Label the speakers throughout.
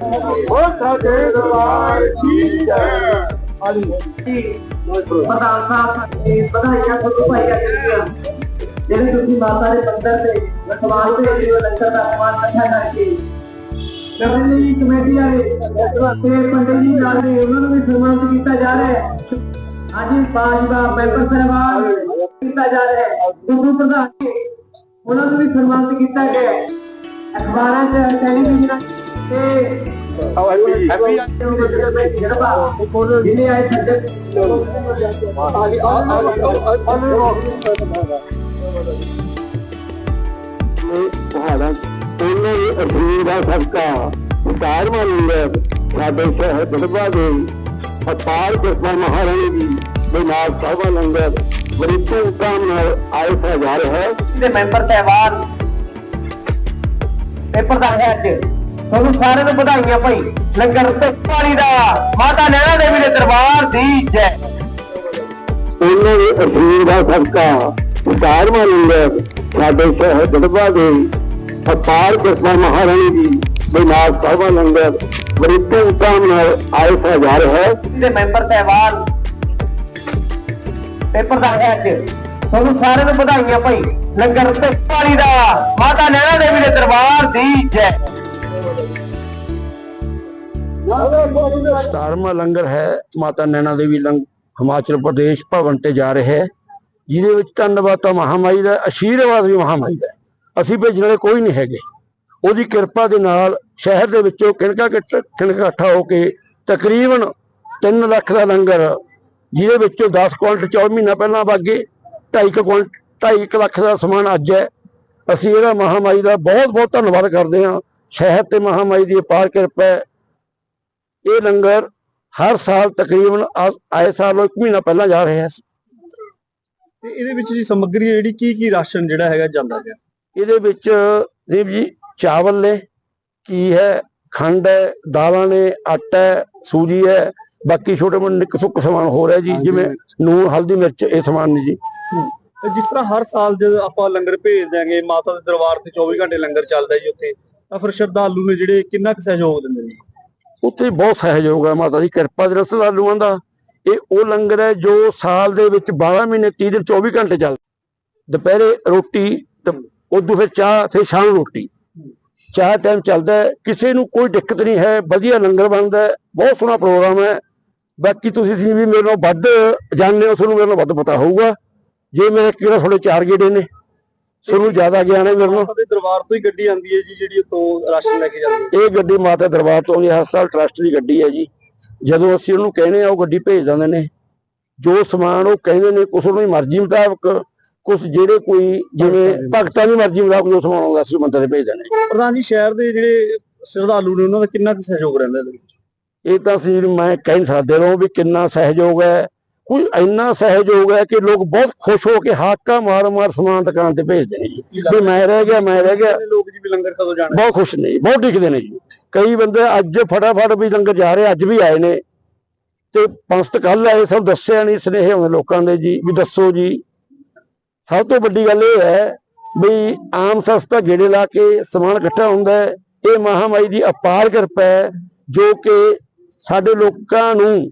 Speaker 1: Oh, what a day to lie, Peter!
Speaker 2: ਪ੍ਰਧਾਨ ਸਾਹਿਬ ਜੀ ਵਧਾਈਆਂ ਤੁਹਾਨੂੰ ਭਾਈ ਅੱਗੇ ਜਿਹੜੇ ਤੁਸੀਂ ਮਾਤਾ ਦੇ ਮੰਦਰ ਤੇ ਸਮਾਨ ਤੇ ਜਿਹੜੇ ਲੰਗਰ ਦਾ ਸਮਾਨ ਇਕੱਠਾ ਕਰਕੇ ਕਰਨੀ ਕਮੇਟੀ ਵਾਲੇ ਤੇ ਪੰਡਿਤ ਜੀ ਨਾਲ ਨੇ ਉਹਨਾਂ ਨੂੰ ਵੀ ਸਨਮਾਨਿਤ ਕੀਤਾ ਜਾ ਰਿਹਾ ਹੈ ਅੱਜ ਬਾਜਵਾ ਮੈਂਬਰ ਸਰਵਾਨ ਕੀਤਾ ਜਾ ਰਿਹਾ ਹੈ ਗੁਰੂ ਪ੍ਰਧਾਨ ਜੀ, ਉਹਨਾਂ ਨੂੰ ਵੀ ਸਨਮਾਨਿਤ ਕੀਤਾ ਗਿਆ ਹੈ ਅਖਬਾਰਾਂ 'ਚ ਟੈਲੀਵਿਜ਼ਨ ਤੇ ਜਿਹਨੇ ਆਏ ਸੰਗਤ
Speaker 3: ਪਹਾੜਾਂ ਉਹਨਾਂ ਦੇ ਅਧੀਨ ਦਾ ਸਦਕਾ ਵਿਚਾਰ ਮੰਨਿਆ ਸਾਡੇ ਸ਼ਹਿਰ ਬੜਵਾ ਦੇ ਅਪਾਰ ਕਿਰਪਾ ਮਹਾਰਾਣੀ ਜੀ ਦੇ ਨਾਲ ਸਭਾ ਲੰਗਰ ਬੜੀ ਧੂਮਧਾਮ ਨਾਲ ਆਇਆ ਜਾ ਰਿਹਾ ਹੈ
Speaker 2: ਦੇ ਮੈਂਬਰ ਤਹਿਵਾਰ ਪੇਪਰ ਦਾ ਹੈ ਅੱਜ ਤੁਹਾਨੂੰ ਸਾਰਿਆਂ ਨੂੰ ਵਧਾਈਆਂ ਭਾਈ। ਲੰਗਰ ਤੇ ਪਾਣੀ ਦਾ। ਮਾਤਾ ਨੈਣਾ ਦੇਵੀ ਦੇ ਦਰਬਾਰ ਦੀ ਜੈ।
Speaker 3: ਉਹਨਾਂ ਦੇ ਅਧੀਨ ਦਾ ਸਦਕਾ ਵਿਚਾਰ ਮੰਨਿਆ ਸਾਡੇ ਸ਼ਹਿਰ ਬੜਵਾ ਦੇ ਅਪਾਰ ਕਿਰਪਾ ਮਹਾਰਾਣੀ ਦੇ ਨਾਲ ਸਭਾ ਲੰਗਰ ਬੜੀ ਧੂਮਧਾਮ ਨਾਲ ਆਇਆ ਜਾ ਰਿਹਾ ਹੈ।
Speaker 2: ਦੇ ਮੈਂਬਰ ਤਹਿਵਾਰ ਪੇਪਰ ਦਾ ਹੈ ਅੱਜ। ਤੁਹਾਨੂੰ ਸਾਰਿਆਂ ਨੂੰ ਵਧਾਈਆਂ ਭਾਈ। ਲੰਗਰ ਤੇ ਪਾਣੀ ਦਾ। ਮਾਤਾ ਨੈਣਾ ਦੇਵੀ ਦੇ ਦਰਬਾਰ ਦੀ ਜੈ।
Speaker 3: ਸਤਾਰਵਾਂ ਲੰਗਰ ਹੈ, ਮਾਤਾ ਨੈਣਾ ਦੇਵੀ ਲੰਗ, ਹਿਮਾਚਲ ਪ੍ਰਦੇਸ਼ ਭਵਨ ਤੇ ਜਾ ਰਿਹਾ ਹੈ, ਜਿਹਦੇ ਵਿੱਚ ਧੰਨਵਾਦ ਤਾਂ ਮਹਾਮਾਈ ਦਾ ਆਸ਼ੀਰਵਾਦ ਵੀ ਮਹਾਮਾਈ ਦਾ ਅਸੀਂ ਭੇਜਣ ਵਾਲੇ ਕੋਈ ਨਹੀਂ ਹੈਗੇ। ਉਹਦੀ ਕਿਰਪਾ ਦੇ ਨਾਲ ਸ਼ਹਿਰ ਦੇ ਵਿੱਚੋਂ ਕਿਣਕਾ ਕਿਟ- ਇਕੱਠਾ ਹੋ ਕੇ ਤਕਰੀਬਨ 3 ਲੱਖ ਦਾ ਲੰਗਰ, ਜਿਹਦੇ ਵਿੱਚੋਂ 10 ਕੁਇੰਟਲ 4 ਮਹੀਨਾ ਪਹਿਲਾਂ ਵਾਗੇ 2.5 ਕੁਇੰਟ 2.5 ਲੱਖ ਦਾ ਸਮਾਨ ਅੱਜ ਹੈ। ਅਸੀਂ ਇਹਦਾ ਮਹਾਮਾਈ ਦਾ ਬਹੁਤ ਬਹੁਤ ਧੰਨਵਾਦ ਕਰਦੇ ਹਾਂ। ਸ਼ਹਿਰ ਤੇ ਮਹਾਮਾਈ ਦੀ ਅਪਾਰ ਕਿਰਪਾ ਹੈ। ਇਹ ਲੰਗਰ ਹਰ ਸਾਲ ਤਕਰੀਬਨ ਆਏ ਸਾਲ ਇੱਕ ਮਹੀਨਾ ਪਹਿਲਾਂ ਜਾ ਰਿਹਾ ਹੈ
Speaker 4: ਤੇ ਇਹਦੇ ਵਿੱਚ ਜੀ ਸਮੱਗਰੀ ਜਿਹੜੀ ਕੀ ਕੀ ਰਾਸ਼ਨ ਜਿਹੜਾ ਹੈਗਾ ਜਾਂਦਾ ਹੈ
Speaker 3: ਇਹਦੇ ਵਿੱਚ ਦੇਵ ਜੀ ਚਾਵਲ ਨੇ ਕੀ ਹੈ ਖੰਡ ਹੈ ਦਾਲਾਂ ਨੇ ਆਟਾ ਹੈ ਸੂਜੀ ਹੈ ਬਾਕੀ ਛੋਟੇ ਮੋਟੇ ਨਿੱਕ ਸੁੱਕ ਸਮਾਨ ਹੋ ਰਿਹਾ ਜੀ ਜਿਵੇਂ ਨੂਨ ਹਲਦੀ ਮਿਰਚ ਇਹ ਸਮਾਨ ਨੇ ਜੀ।
Speaker 4: ਜਿਸ ਤਰ੍ਹਾਂ ਹਰ ਸਾਲ ਜਦ ਆਪਾਂ ਲੰਗਰ ਭੇਜ ਦਿਆਂਗੇ ਮਾਤਾ ਦੇ ਦਰਬਾਰ ਤੇ 24 ਘੰਟੇ ਲੰਗਰ ਚੱਲਦਾ ਜੀ ਉੱਥੇ ਤਾਂ ਫਿਰ ਸ਼ਰਧਾਲੂ ਨੇ ਜਿਹੜੇ ਕਿੰਨਾ ਕੁ ਸਹਿਯੋਗ ਦਿੰਦੇ ਨੇ
Speaker 3: ਉੱਥੇ ਬਹੁਤ ਸਹਿਯੋਗ ਹੈ ਮਾਤਾ ਦੀ ਕਿਰਪਾ ਦੇ ਰਸਦਾਲੂਆਂ ਦਾ। ਇਹ ਉਹ ਲੰਗਰ ਹੈ ਜੋ ਸਾਲ ਦੇ ਵਿੱਚ 12 ਮਹੀਨੇ 30 ਦਿਨ 24 ਘੰਟੇ ਚੱਲਦਾ। ਦੁਪਹਿਰੇ ਰੋਟੀ ਉਦੋਂ ਫਿਰ ਚਾਹ ਫਿਰ ਸ਼ਾਮ ਰੋਟੀ। ਚਾਹ ਟਾਈਮ ਚੱਲਦਾ ਕਿਸੇ ਨੂੰ ਕੋਈ ਦਿੱਕਤ ਨਹੀਂ ਹੈ, ਵਧੀਆ ਲੰਗਰ ਬਣਦਾ ਬਹੁਤ ਸੋਹਣਾ ਪ੍ਰੋਗਰਾਮ ਹੈ। ਬਾਕੀ ਤੁਸੀਂ ਸੀ ਵੀ ਮੇਰੇ ਨਾਲੋਂ ਵੱਧ ਜਾਣਦੇ ਹੋ, ਤੁਹਾਨੂੰ ਮੇਰੇ ਨਾਲੋਂ ਵੱਧ ਪਤਾ ਹੋਊਗਾ। ਜੇ ਮੈਂ ਕਿਹੜਾ ਤੁਹਾਡੇ ਚਾਰ ਗੇੜੇ ਨੇ ਤੁਹਾਨੂੰ ਜ਼ਿਆਦਾ ਗਿਆਨ ਹੈ ਮੇਰੇ ਨਾਲੋਂ
Speaker 4: ਮਾਤਾ ਦੇ ਦਰਬਾਰ ਤੋਂ ਹੀ ਗੱਡੀ ਆਉਂਦੀ ਹੈ ਜੀ ਜਿਹੜੀ ਉੱਥੋਂ ਰਾਸ਼ਨ ਲੈ ਕੇ ਜਾਂਦੀ ਹੈ।
Speaker 3: ਇਹ ਗੱਡੀ ਮਾਤਾ ਦਰਬਾਰ ਤੋਂ ਆਉਂਦੀ ਹੈ, ਹਰ ਸਾਲ ਟਰਸਟ ਦੀ ਗੱਡੀ ਹੈ ਜੀ। ਜਦੋਂ ਅਸੀਂ ਉਹਨੂੰ ਕਹਿੰਦੇ ਆ ਉਹ ਗੱਡੀ ਭੇਜ ਦਿੰਦੇ ਨੇ। ਜੋ ਸਮਾਨ ਉਹ ਕਹਿੰਦੇ ਨੇ ਕੁਛ ਉਹਨਾਂ ਦੀ ਮਰਜ਼ੀ ਮੁਤਾਬਕ ਕੁਛ ਜਿਹੜੇ ਕੋਈ ਜਿਵੇਂ ਭਗਤਾਂ ਦੀ ਮਰਜ਼ੀ ਮੁਤਾਬਕ ਜੋ ਸਮਾਨ ਆਉਂਦਾ ਅਸੀਂ ਮੰਦਰ ਤੇ ਭੇਜ ਦਿੰਦੇ।
Speaker 4: ਪ੍ਰਧਾਨ ਜੀ ਸ਼ਹਿਰ ਦੇ ਜਿਹੜੇ ਸ਼ਰਧਾਲੂ ਨੇ ਉਹਨਾਂ ਦਾ ਕਿੰਨਾ ਕੁ ਸਹਿਯੋਗ ਰਹਿੰਦਾ ਇਹਦੇ ਵਿੱਚ?
Speaker 3: ਇਹ ਤਾਂ ਅਸੀਂ ਮੈਂ ਕਹਿ ਨਹੀਂ ਸਕਦੇ ਰਹੋ ਵੀ ਕਿੰਨਾ ਸਹਿਯੋਗ ਹੈ। ਕੋਈ ਇੰਨਾ ਸਹਿਯੋਗ ਹੈ ਕਿ ਲੋਕ ਬਹੁਤ ਖੁਸ਼ ਹੋ ਕੇ ਹਾਕਾ ਮਾਰ ਮਾਰ ਸਮਾਨ ਦੁਕਾਨ ਤੇ ਭੇਜਦੇ ਨੇ ਜੀ। ਵੀ ਮੈਂ ਰਹਿ ਗਿਆ ਮੈਂ ਰਹਿ ਗਿਆ।
Speaker 4: ਲੋਕ ਜੀ ਵੀ ਲੰਗਰ ਕਦੋਂ ਜਾਣਾ?
Speaker 3: ਬਹੁਤ ਖੁਸ਼ ਨੇ ਜੀ, ਬਹੁਤ ਟਿਕਦੇ ਨੇ ਜੀ। ਕਈ ਬੰਦੇ ਅੱਜ ਫਟਾਫਟ ਵੀ ਲੰਗਰ ਜਾ ਰਹੇ ਅੱਜ ਵੀ ਆਏ ਨੇ। ਤੇ ਪੰਸਤ ਕੱਲ ਆਏ ਸਭ ਦੱਸਿਆ ਨਹੀਂ ਸਨੇਹ ਆਉਂਦੇ ਲੋਕਾਂ ਦੇ ਜੀ ਵੀ ਦੱਸੋ ਜੀ। ਸਭ ਤੋਂ ਵੱਡੀ ਗੱਲ ਇਹ ਹੈ ਵੀ ਆਮ ਸਸਤਾ ਗੇੜੇ ਲਾ ਕੇ ਸਮਾਨ ਇਕੱਠਾ ਹੁੰਦਾ ਹੈ। ਇਹ ਮਹਾਮਾਈ ਦੀ ਅਪਾਰ ਕਿਰਪਾ ਹੈ ਜੋ ਕਿ ਸਾਡੇ ਲੋਕਾਂ ਨੂੰ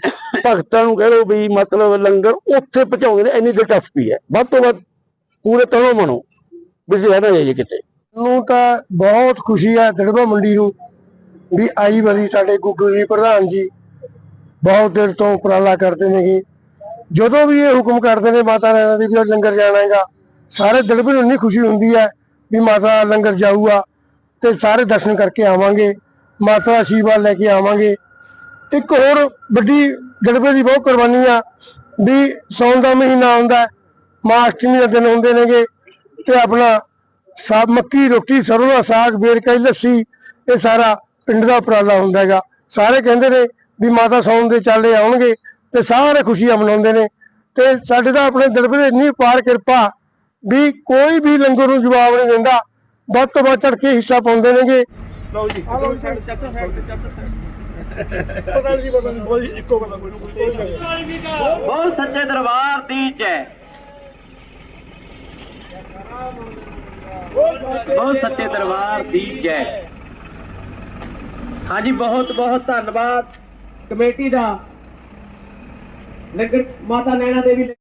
Speaker 3: ਭਗਤਾਂ ਨੂੰ ਕਹਿ ਲਓ ਵੀ ਮਤਲਬ ਲੰਗਰ ਉੱਥੇ ਪਹੁੰਚਾਉਂਦੇ ਨੇ, ਇੰਨੀ ਦਿਲਚਸਪੀ ਹੈ। ਵੱਧ ਤੋਂ ਵੱਧ ਪੂਰੇ ਤਰ੍ਹਾਂ ਮਨੋ ਵੀ ਰਹਿਣਾ ਜਾਈਏ ਕਿਤੇ।
Speaker 5: ਨੂੰ ਤਾਂ ਬਹੁਤ ਖੁਸ਼ੀ ਹੈ ਦੜਬਾ ਮੰਡੀ ਨੂੰ ਵੀ ਆਈ ਵਾਰੀ ਸਾਡੇ ਗੁੱਗੂ ਜੀ, ਪ੍ਰਧਾਨ ਜੀ ਬਹੁਤ ਦਿਨ ਤੋਂ ਉਪਰਾਲਾ ਕਰਦੇ ਨੇਗੇ ਜਦੋਂ ਵੀ ਇਹ ਹੁਕਮ ਕਰਦੇ ਨੇ ਮਾਤਾ ਰਾਣੀ ਦੀ ਵੀ ਲੰਗਰ ਜਾਣਾ ਹੈਗਾ, ਸਾਰੇ ਦੜਬੇ ਨੂੰ ਇੰਨੀ ਖੁਸ਼ੀ ਹੁੰਦੀ ਹੈ ਵੀ ਮਾਤਾ ਲੰਗਰ ਜਾਊਗਾ ਤੇ ਸਾਰੇ ਦਰਸ਼ਨ ਕਰਕੇ ਆਵਾਂਗੇ, ਮਾਤਾ ਦਾ ਆਸ਼ੀਰਵਾਦ ਲੈ ਕੇ ਆਵਾਂਗੇ। ਇੱਕ ਹੋਰ ਵੱਡੀ ਜੜਬੇ ਦੀ ਬਹੁਤ ਕੁਰਬਾਨੀ ਆ। ਵੀ ਸੌਣ ਦਾ ਮਹੀਨਾ ਆਉਂਦਾ ਮਾਂ ਅਸ਼ਟਮੀ ਦੇ ਦਿਨ ਹੁੰਦੇ ਨੇਗੇ ਤੇ ਆਪਣਾ ਸਾਗ, ਮੱਕੀ ਰੋਟੀ, ਸਰੋਂ ਦਾ ਸਾਗ ਵੇਰਕਾਈ ਲੱਸੀ, ਇਹ ਸਾਰਾ ਪਿੰਡ ਦਾ ਉਪਰਾਲਾ ਹੁੰਦਾ ਹੈਗਾ। ਸਾਰੇ ਕਹਿੰਦੇ ਨੇ ਵੀ ਮਾਤਾ ਸੌਣ ਦੇ ਚਾਲੇ ਆਉਣਗੇ ਤੇ ਸਾਰੇ ਖੁਸ਼ੀਆਂ ਮਨਾਉਂਦੇ ਨੇ। ਤੇ ਸਾਡੇ ਦਾ ਆਪਣੇ ਦਰਬਾਰ ਦੇ ਇੰਨੀ ਪਾਰ ਕਿਰਪਾ ਵੀ ਕੋਈ ਵੀ ਲੰਗਰ ਨੂੰ ਜਵਾਬ ਨਹੀਂ ਦਿੰਦਾ। ਵੱਧ ਤੋਂ ਵੱਧ ਚੜ ਕੇ ਹਿੱਸਾ ਪਾਉਂਦੇ ਨੇਗੇ।
Speaker 4: ਲਓ ਜੀ। ਚਾਚਾ ਸਾਹਿਬ ਤੇ ਚਾਚਾ ਸਾਹਿਬ। ਪਤਾ ਨਹੀਂ ਪਤਾ ਨਹੀਂ। ਇੱਕੋ ਗੱਲ ਕੋਈ ਕੋਈ
Speaker 1: ਬੋਲ ਸੱਚੇ ਦਰਬਾਰ ਦੀ ਜੈ। ਬਹੁਤ ਸੱਚੇ ਦਰਬਾਰ ਦੀ ਜੈ। ਹਾਂਜੀ ਬਹੁਤ ਬਹੁਤ ਧੰਨਵਾਦ। ਕਮੇਟੀ ਦਾ ਲੰਗਰ ਮਾਤਾ ਨੈਣਾ ਦੇਵੀ